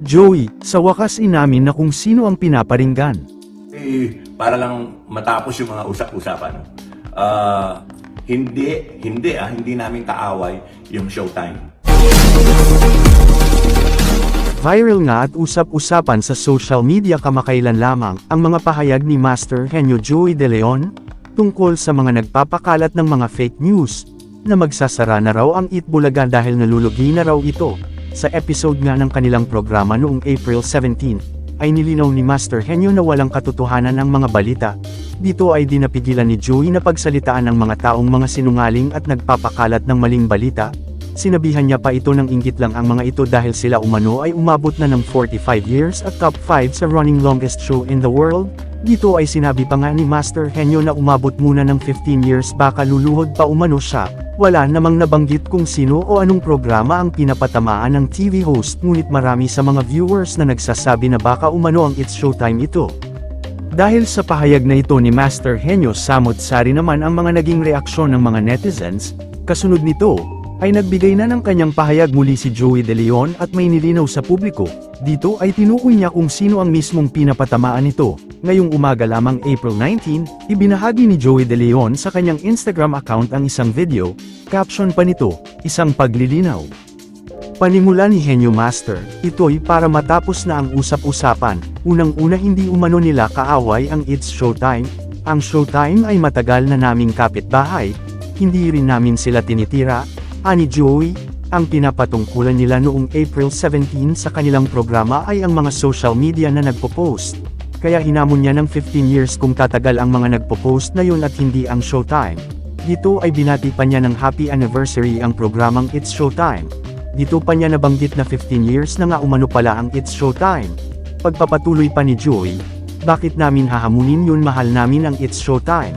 Joey, sa wakas inamin na kung sino ang pinaparinggan. Eh, para lang matapos yung mga usap-usapan. Ah, hindi, hindi ah, hindi namin kaaway yung showtime. Viral nga at usap-usapan sa social media kamakailan lamang ang mga pahayag ni Master Henyo Joey De Leon tungkol sa mga nagpapakalat ng mga fake news na magsasara na raw ang Itbulaga dahil nalulugi na raw ito. Sa episode nga ng kanilang programa noong April 17, ay nilinaw ni Master Henyo na walang katotohanan ang mga balita. Dito ay dinapigilan ni Joey na pagsalitaan ng mga taong mga sinungaling at nagpapakalat ng maling balita, Sinabihan niya pa ito ng inggit lang ang mga ito dahil sila umano ay umabot na ng 45 years at top 5 sa running longest show in the world. Dito ay sinabi pa nga ni Master Henyo na umabot muna ng 15 years baka luluhod pa umano siya. Wala namang nabanggit kung sino o anong programa ang pinapatamaan ng TV host ngunit marami sa mga viewers na nagsasabi na baka umano ang It's Showtime ito. Dahil sa pahayag na ito ni Master Henyo samot-sari naman ang mga naging reaksyon ng mga netizens, kasunod nito, ay nagbigay na ng kanyang pahayag muli si Joey De Leon at may nilinaw sa publiko, dito ay tinukoy niya kung sino ang mismong pinapatamaan nito. Ngayong umaga lamang April 19, ibinahagi ni Joey De Leon sa kanyang Instagram account ang isang video, caption pa nito, isang paglilinaw. Panimula ni Henyo Master, ito'y para matapos na ang usap-usapan, unang-una hindi umano nila kaaway ang It's Showtime, ang Showtime ay matagal na naming kapitbahay, hindi rin namin sila tinitira, ani Joey, ang pinapatungkulan nila noong April 17 sa kanilang programa ay ang mga social media na nagpo-post. Kaya hinamon niya ng 15 years kung tatagal ang mga nagpo-post na yun at hindi ang Showtime. Dito ay binati pa niya ng happy anniversary ang programang It's Showtime. Dito pa niya nabanggit na 15 years na nga umano pala ang It's Showtime. Pagpapatuloy pa ni Joey, bakit namin hahamunin yun mahal namin ang It's Showtime?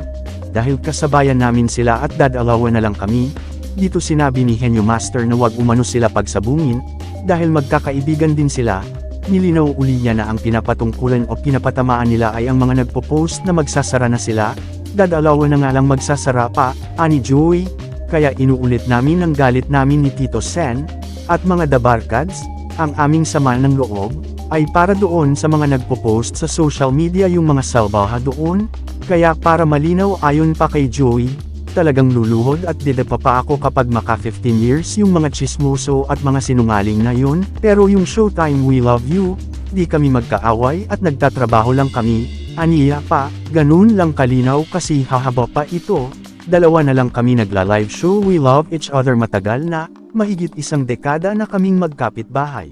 Dahil kasabayan namin sila at dadalawa na lang kami, dito sinabi ni Henyo Master na wag umano sila pagsabungin, dahil magkakaibigan din sila, nilinaw uli niya na ang pinapatungkulan o pinapatamaan nila ay ang mga nagpo-post na magsasara na sila, dadalawa na nga lang magsasara pa, ani Joey, kaya inuulit namin ang galit namin ni Tito Sen, at mga dabarkads, ang aming sama ng loob, ay para doon sa mga nagpo-post sa social media yung mga salbaha doon, kaya para malinaw ayon pa kay Joey, talagang luluhod at didapa pa ako kapag maka 15 years yung mga chismoso at mga sinungaling na yun, pero yung Showtime We Love You, di kami magkaaway at nagtatrabaho lang kami, aniya pa, ganun lang kalinaw kasi hahaba pa ito, dalawa na lang kami nagla-live show We Love Each Other matagal na, mahigit isang dekada na kaming magkapit bahay.